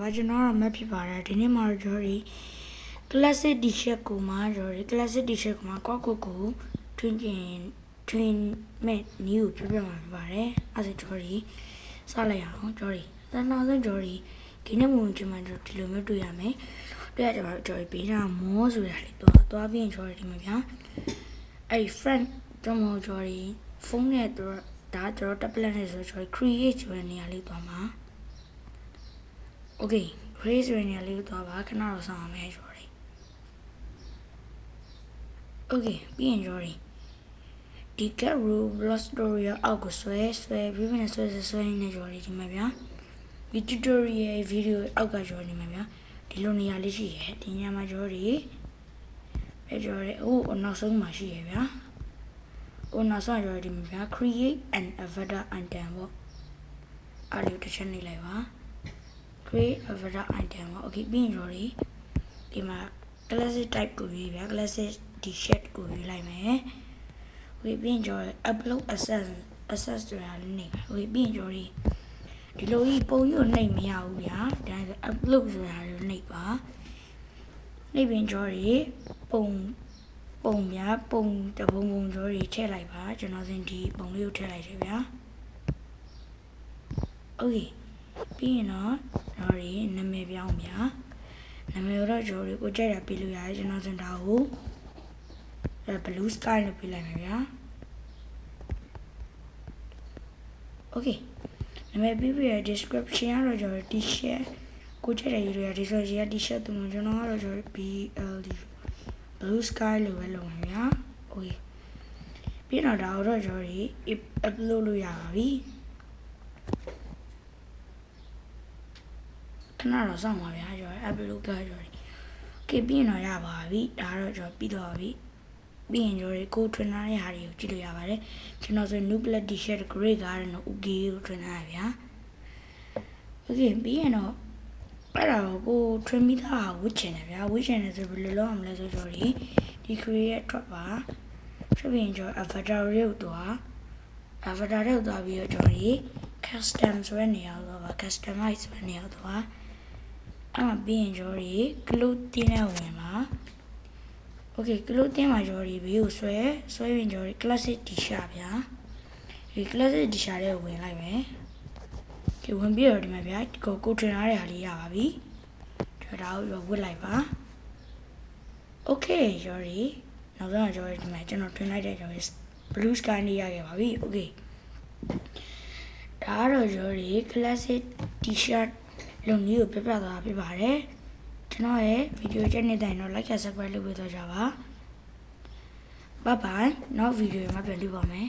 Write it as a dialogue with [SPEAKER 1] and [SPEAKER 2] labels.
[SPEAKER 1] ဘာကျွန်တော်တော့မဖြစ်ပါတယ်ဒီနေ့မှာတော့ကျွန်တော်ဒီ classic t-shirt ကိုမှကျွန်တော်ဒီ classic t-shirt ကိုမှကောက်ကိုကိုထွင်းကျင်ထွင်းမဲ့နည်းကိုပြပြမှာဖြစ်ပါတယ်အဲဒါကျွန်တော်ဒီစလိုက်အောင်ကျွန်တော်ဒီသနောက်ဆုံးကျွန်တော်ဒီဒီနေ့မှကျွန်တော်ဒီလိုမျိုးတွေ့ရမယ်တွေ့ရကျွန်တော်ကျွန်တော်ပေးတာမောဆိုတာလေတော့သွားပြီးရင်ကျွန်တော်ဒီမှာဗျာအဲ့ friend ကျွန်တော်ကျွန်တော်ဒီဖုန်းနဲ့တော့ဒါကျွန်တော် tablet နဲ့ဆိုကျွန်တော် create ဆိုတဲ့နေရာလေးသွားမှာ Okay raise ရနေလေးသွားပါခဏတော့ဆောင်အောင်မယ် Jordy Okay ပြီးရင် Jordy ဒီ cat rule block story ရအောက်ကိုဆွဲဆွဲပြီးပြီးနဲ့ဆွဲဆွဲဆွဲနေ Jordy ဒီမှာဗျာဒီ tutorial video အောက်က Jordy မှာဗျာဒီလိုနေရာလေးရှိရဲ့ဒီညမှာ Jordy ပဲ Jordy ဟိုနောက်ဆုံးမှာရှိရဲ့ဗျာဟိုနောက်ဆုံး Jordy မှာဗျာ create an avatar item ပေါ့အားလေးတစ်ချက်နေလိုက်ပါ create avatar item ပါ okay ပြီးရင်ရောဒီဒီမှာ classic type ကိုရွေးဗျာ classic t-shirt ကိုရွေးလိုက်မယ် okay ပြီးရင်ရော upload access access ဆိုတာလည်းနေပါ okay ပြီးရင်ရောဒီဒီလိုကြီးပုံကြီးကိုနှိပ်မရဘူးဗျာဒါဆို upload ဆိုတာလည်းနှိပ်ပါနှိပ်ပြီးရောဒီပုံပုံများပုံတပုံပုံရောဒီထည့်လိုက်ပါကျွန်တော်စင်ဒီပုံလေးကိုထည့်လိုက်တယ်ဗျာ okay ပြီးရင်တော့ ကျွန်တော်ဒီနာမည်ပြောင်းပြနာမည်တော့ကျွန်တော်ကိုကြိုက်တာပေးလို့ရတယ်ကျွန်တော်စင်တာကိုအဲ blue sky လို့ပေးလိုက်မယ်ဗျာ okay နာမည်ပြီးပြီးရ description ကတော့ကျွန်တော် t-shirt ကိုကြိုက်တဲ့ရေးလို့ရဒီဆိုရေး t-shirt တူမှာကျွန်တော်ကတော့ကျွန်တော် BLD blue sky လို့ပဲလုပ်မယ်ဗျာ okay ပြီးတော့ဒါတော့ကျွန်တော်ဒီ upload လုပ်ရပါပြီ ခဏတော့စောင့်ပါဗျာကျွန်တော် upload ကကျွန်တော်ကပြီးရင်တော့ရပါပြီဒါတော့ကျွန်တော်ပြီးတော့ပြီပြီးရင်ကျွန်တော်ကို trainer ရဲ့ဟာတွေကိုကြည့်လို့ရပါတယ်ကျွန်တော်ဆို new black t-shirt gray ကားရနော် okay ကို trainer ရဗျာ okay ပြီးရင်တော့အဲ့ဒါကို train မိသားဟာဝစ်ချင်တယ်ဗျာဝစ်ချင်တယ်ဆိုဘယ်လိုလုပ်အောင်လဲဆိုတော့ဒီဒီ create drop ပါဖြစ်ပြီးရင်ကျွန်တော် avatar တွေကိုတော့ avatar တွေကိုတော့ပြီးတော့ကျွန်တော်ဒီ custom ဆိုတဲ့နေရာကိုတော့ပါ customize ဆိုတဲ့နေရာကိုတော့ အဲ့မှာပြီးရင်ကျွန်တော်ဒီ clothing နဲ့ဝင်ပါ okay clothing မှာကျွန်တော်ဒီဘေးကိုဆွဲဆွဲရင်ကျွန်တော်ဒီ classic t-shirt ဗျာဒီ classic t-shirt တွေကိုဝင်လိုက်မယ်ဒီဝင်ပြီးတော့ဒီမှာဗျာကိုကို trainer တွေဟာလေးရပါပြီကျွန်တော်ဒါကိုဝတ်လိုက်ပါ okay ကျွန်တော်ဒီနောက်ဆုံးကျွန်တော်ဒီမှာကျွန်တော်ထွင်လိုက်တဲ့ကျွန်တော် blue sky နေရခဲ့ပါပြီ okay ဒါကတော့ကျွန်တော်ဒီ classic t-shirt လုံမျိုးကိုပြပြသွားပြပါတယ်ကျွန်တော်ရဲ့ဗီဒီယိုချက်နေတိုင်းတော့ like and subscribe လုပ်ပေးသွားကြပါ bye bye နောက်ဗီဒီယိုမှာပြန်တွေ့ပါမယ်